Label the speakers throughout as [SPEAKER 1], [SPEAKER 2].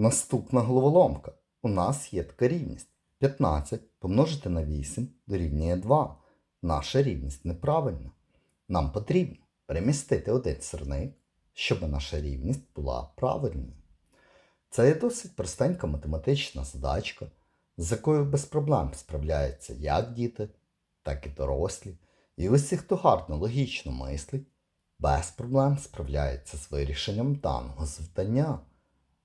[SPEAKER 1] Наступна головоломка. У нас є така рівність. 15 помножити на 8 дорівнює 2. Наша рівність неправильна. Нам потрібно перемістити один сирник, щоб наша рівність була правильною. Це є досить простенька математична задачка, з якою без проблем справляються як діти, так і дорослі. І усі, хто гарно логічно мислить, без проблем справляється з вирішенням даного завдання.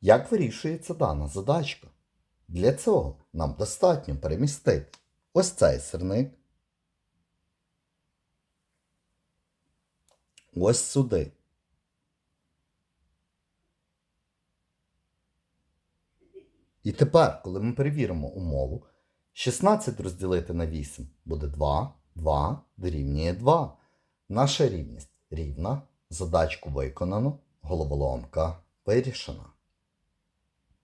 [SPEAKER 1] Як вирішується дана задачка? Для цього нам достатньо перемістити ось цей сирник, ось сюди. І тепер, коли ми перевіримо умову, 16 розділити на 8 буде 2, 2 дорівнює 2. Наша рівність рівна, задачку виконано, головоломка вирішена.